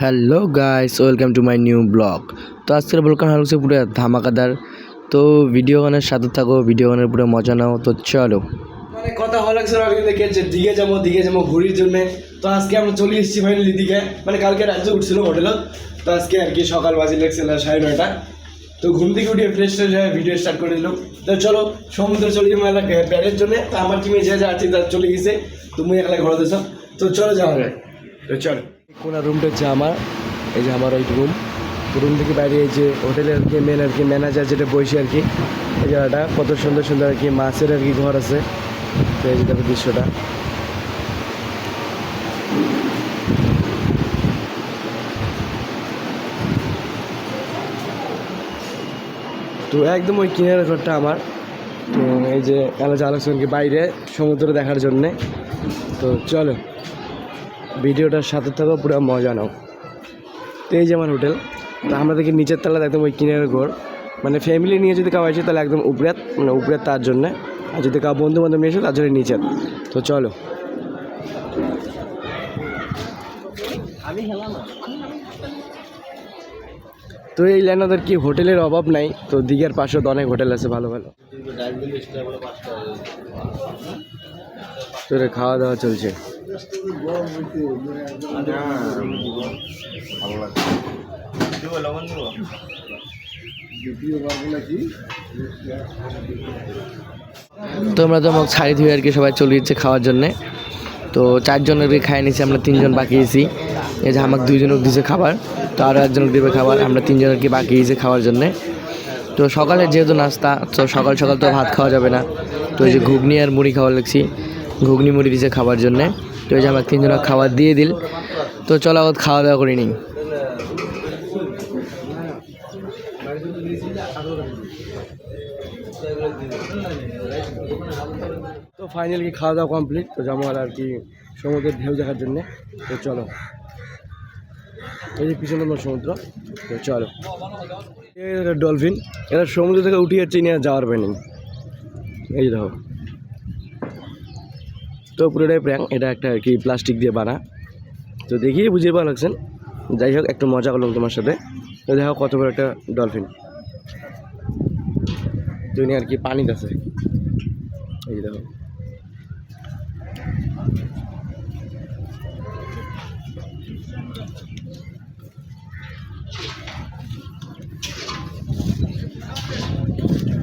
Hello guys, welcome to my new blog. তো আজকের ব্লগটা হচ্ছে পুরো ধামাকাদার। তো ভিডিও গানের সাথে থাকো, ভিডিও গানের পুরো মজা নাও। তো চলো। মানে কথা ভালো লাগছে না কিন্তু দেখেছে দিঘে যাব দিঘে যাব ঘুরির জন্য। তো আজকে আমরা চলে এসেছি ফাইনালি দিঘে। মানে কালকে রাজ্যে উঠছিল হোটেলে তো আজকে আর কি সকাল বাজে লেগছিল সাড়ে নয়টা। তো ঘুম থেকে উঠে ফ্রেশ ফ্রেশ হয়ে ভিডিও স্টার্ট করে দিলাম। তো চলো, সমুদ্র চলে যাব মেলা প্যারের জন্য। তো আমার টিমে যে যা আছে তারা চলে গেছে। তুমি একলা ঘরে দিছ তো চলো যাওয়া যায় তো চলো। কোন রুমটা হচ্ছে আমার, এই যে আমার ওই রুম রুম থেকে বাইরে এই যে হোটেলের আর কি মেন আর কি ম্যানেজার যেটা বসে আর কি, এই জায়গাটা কত সুন্দর সুন্দর আর কি মাছের আর কি ঘর আছে। তো এই যে দেখো দৃশ্যটা। তো একদম ওই কিনারের ঘরটা আমার। তো এই যে আলোচনা আলোচনাকে বাইরে সমুদ্র দেখার জন্যে। তো চলো। ভিডিওটার সাথে থাকো, পুরো মজা নাও। তো এই যে আমার হোটেল, তো আমরা দেখি নিচের তলা একদম ওই কিনারের ঘর। মানে ফ্যামিলি নিয়ে যদি কাউ আসে, তাহলে একদম উপরে মানে উপরে তার জন্যে। আর যদি কাউ বন্ধু বান্ধব নিয়ে তার জন্য নিচের। তো চলো। তো এই লাইন ওদের কি হোটেলের অভাব নাই? তো দিঘার পাশেও তো অনেক হোটেল আছে, ভালো ভালো। তো খাওয়া দাওয়া চলছে? তো আমরা তো মোক ছাড়ি ধুয়ে আর কি সবাই চলে যাচ্ছে খাওয়ার জন্যে। তো চারজনের কি খাই নিছি, আমরা তিনজন বাকি আছি। এই যে আমাকে দুইজনক দিছে খাবার, তো আরও একজনক দেবে খাবার, আমরা তিনজন আর কি বাকি দিয়েছে খাওয়ার জন্যে। তো সকালে যেহেতু নাস্তা, তো সকাল সকাল তো ভাত খাওয়া যাবে না। তো এই যে ঘুগনি আর মুড়ি খাওয়া লাগছি, ঘুগনি মুড়ি দিছে খাবার জন্যে। তো এই যে আমাকে তিনজনের খাবার দিয়ে দিল, তো চলো আগত খাওয়া দাওয়া করে নিই। তো ফাইনালি খাওয়া দাওয়া কমপ্লিট তো যাব আর কি সমুদ্রের ঢেউ দেখার জন্যে। তো চলো। এই যে পিছনে আমার সমুদ্র, তো চলো। ডলফিন, এরা সমুদ্র থেকে উঠে যাচ্ছে নিয়ে যাওয়ার পায়নি এই দেখো। তো পুরোটাই প্র্যাঙ্ক এটা একটা আর কি প্লাস্টিক দিয়ে বানা। তো দেখিয়ে বুঝিয়ে পাওয়া লাগছেন যাই হোক, একটু মজা করলাম তোমার সাথে। তো দেখো কত বড় একটা ডলফিন। তুমি আর কি পানিতে আছে এই দেখো।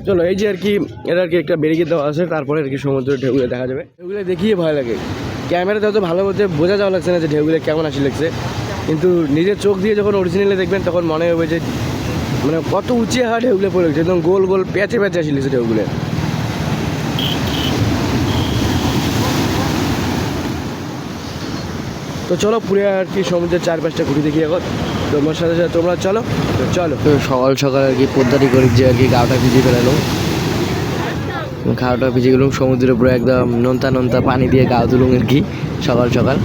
চলো, এই যে আর কি, এটা আর কি একটা ব্যারিকেড দেওয়া আছে, তারপরে আর কি সমুদ্রের ঢেউগুলো দেখা যাবে। ঢেউগুলো দেখিয়ে ভয় লাগে। ক্যামেরাতে হয়তো ভালো বলতে বোঝা যাওয়া লাগছে না যে ঢেউগুলো কেমন আসি লাগছে। কিন্তু নিজের চোখ দিয়ে যখন অরিজিনালি দেখবেন, তখন মনে হবে যে মানে কত উঁচে হাট ঢেউগুলো পড়ে গেছে, একদম গোল গোল প্যাচে প্যাচে আসি লাগছে ঢেউগুলো। তো চলো, পুরো আর কি সমুদ্রের চারপাশটা ঘুরে দেখি এখন। তোমার সাথে সাথে তোমরা চলো চলো। সকাল সকাল আর কি পদ্মারি করি, যে আর কি গাওটা ভিজিয়ে ফেলালো খাওয়াটা ভিজে গেলুম, সমুদ্রের উপরে একদম নোনতা নোনতা পানি দিয়ে গা তুলুম আর কি, সকাল সকাল।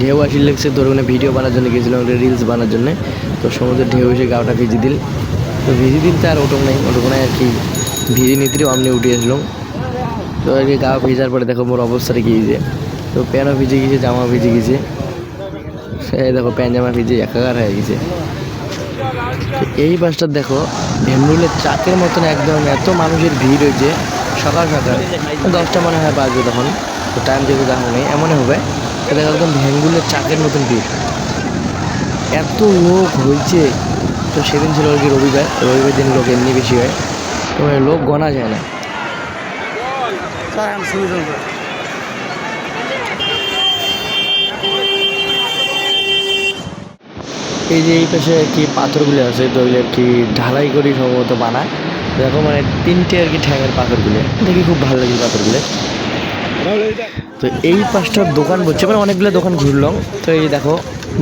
ঢেউ আসি লাগছে তোর ওখানে ভিডিও বানার জন্য গেছিলাম, একটা রিলস বানার জন্য। তো সমুদ্রের ঢেউ এসে গাওটা ভিজে দিল। তো ভিজে দিল তো আর ওটুক নেই ওটুকুনায় আর কি ভিজে নিতে অমনি উঠে আসলাম। তো আর কি গা ভিজার পরে দেখো মোর অবস্থাটা গিয়েছে তো প্যানও ভিজে গেছে জামা ভিজে গেছে। এই দেখো প্যান জামা ভিজে একাকার হয়ে গেছে। এই বাসটা দেখো, ভেমরুলের চাকের মতন একদম এত মানুষের ভিড় হয়েছে সকাল সকাল। দশটা মনে হয় বাজবে তখন। তো টাইম যেহেতু দেখো নেই, এমনই হবে। দেখো একদম ভেঙ্গুলের চাকের মতন ভিড়। এত লোক হয়েছে। তো সেদিন ছিল আর কি রবিবার। রবিবার দিন লোক এমনি বেশি হয়। তো মানে লোক গণা যায় না। এই যে এই পাশে আর কি পাথরগুলি আছে, তো আর কি ঢালাই করি সম্ভবত বানায় দেখো মানে তিনটে আর কি ঠ্যাঙের পাথরগুলি। দেখি খুব ভালো লাগে পাথরগুলি। তো এই পাঁচটার দোকান বলছে মানে অনেকগুলো দোকান ঘুরলাম। তো এই দেখো,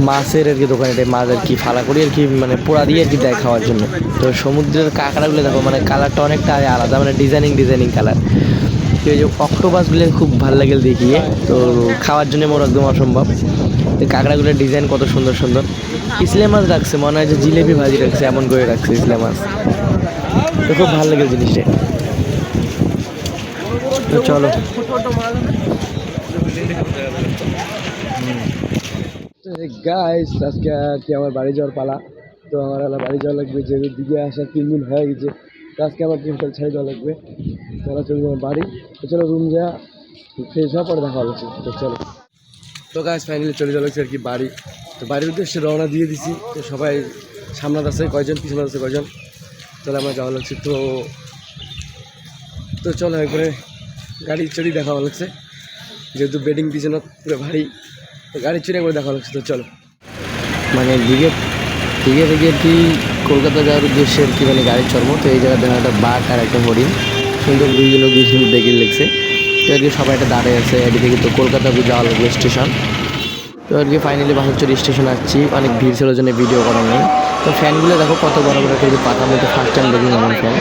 মাছের আর কি দোকান এটা মাছ আর কি ফালা করি আর কি মানে পোড়া দিয়ে আর কি দেয় খাওয়ার জন্য। তো সমুদ্রের কাঁকড়াগুলো দেখো মানে কালারটা অনেকটা আলাদা মানে ডিজাইনিং ডিজাইনিং কালার তো এই যে অক্টোপাসগুলো খুব ভালো লাগে দেখিয়ে, তো খাওয়ার জন্য মোর একদম অসম্ভব। কাঁকড়াগুলোর ডিজাইন কত সুন্দর সুন্দর। ইসলে মাছ রাখছে, মনে হয় যে জিলেপি ভাজি রাখছে, এমন করে রাখছে ইসলে মাছ। তো খুব ভালো লাগে জিনিসটা। তো চলো। গাইস আজকে কি আমার বাড়ি যাওয়ার পালা? তো আমার আলা বাড়ি যাওয়া লাগবে, যে দিকে আসার তিন দিন হয়ে গেছে। তো আজকে আমার হোটেল ছেড়ে যাওয়া লাগবে। তারা চলো আমার বাড়ি। তো চলো রুম যা, ফ্রেশ হওয়ার পরে দেখা হচ্ছে তো চলো। তো গাছ ফাইনালি চলে যাওয়া আর কি বাড়ি। তো বাড়ির উদ্দেশ্যে রওনা দিয়ে দিছি তো সবাই সামনাতে আছে, কয়জন, পিছনে আছে কয়জন? চলো আমার যাওয়া লাগছে। তো তো চলো একবারে গাড়ি চড়ি দেখা লাগছে। যেহেতু বেডিং পিছনে পুরো ভারী, তো গাড়ি চড়ে একবার দেখা লাগছে। তো চলো। মানে দিকে দিকে থেকে কি কলকাতা যাওয়ার উদ্দেশ্যে আর কি মানে গাড়ি চর্ম তো এই জায়গায় দেখা একটা বাঘ আর একটা হরিণ। সুন্দর দুই সুন্দর দেখে লিখছে তো আর কি সবাই একটা দাঁড়িয়ে আছে, এদিকে থেকে তো কলকাতা যাওয়া লাগবে স্টেশন তো আর কি ফাইনালি বাসুচর স্টেশন আসছি, অনেক ভিড় ছিল, জন্য ভিডিও করার নেই। তো ফ্যানগুলো দেখো কত বড় বড় কিন্তু পাতা মতো ফার্স্ট টাইম দেখি এমন ফ্যান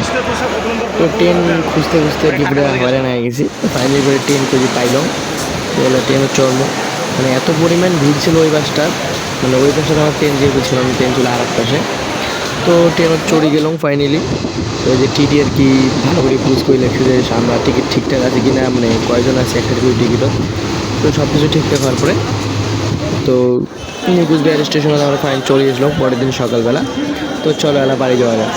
তো ট্রেন খুঁজতে খুঁজতে কি পুরো হয়রান হয়ে গেছি। ফাইনালি করে ট্রেন খুঁজে পাইলাম। তো হলো ট্রেনের চর্ম মানে এত পরিমাণ ভিড় ছিল ওই বাসটার। মানে ওই পাশে আমার ট্রেন যেহেতু ছিল, আমি ট্রেন ছিল আর এক পাশে তো ট্রেনত চড়ে গেলাম ফাইনালি ওই যে টিটি আর কি ভালো করে পুজ করে লেখছে যে আমরা টিকিট ঠিকঠাক আছে কি না মানে কয়জন আছে একটা করে টিকিটও তো সব কিছু ঠিকঠাক হওয়ার পরে, তো নিকুচবিহার স্টেশনে আমরা ফাইন চলে এসলাম, পরের দিন সকালবেলা। তো চলো এলা বাড়ি যাওয়া যাক।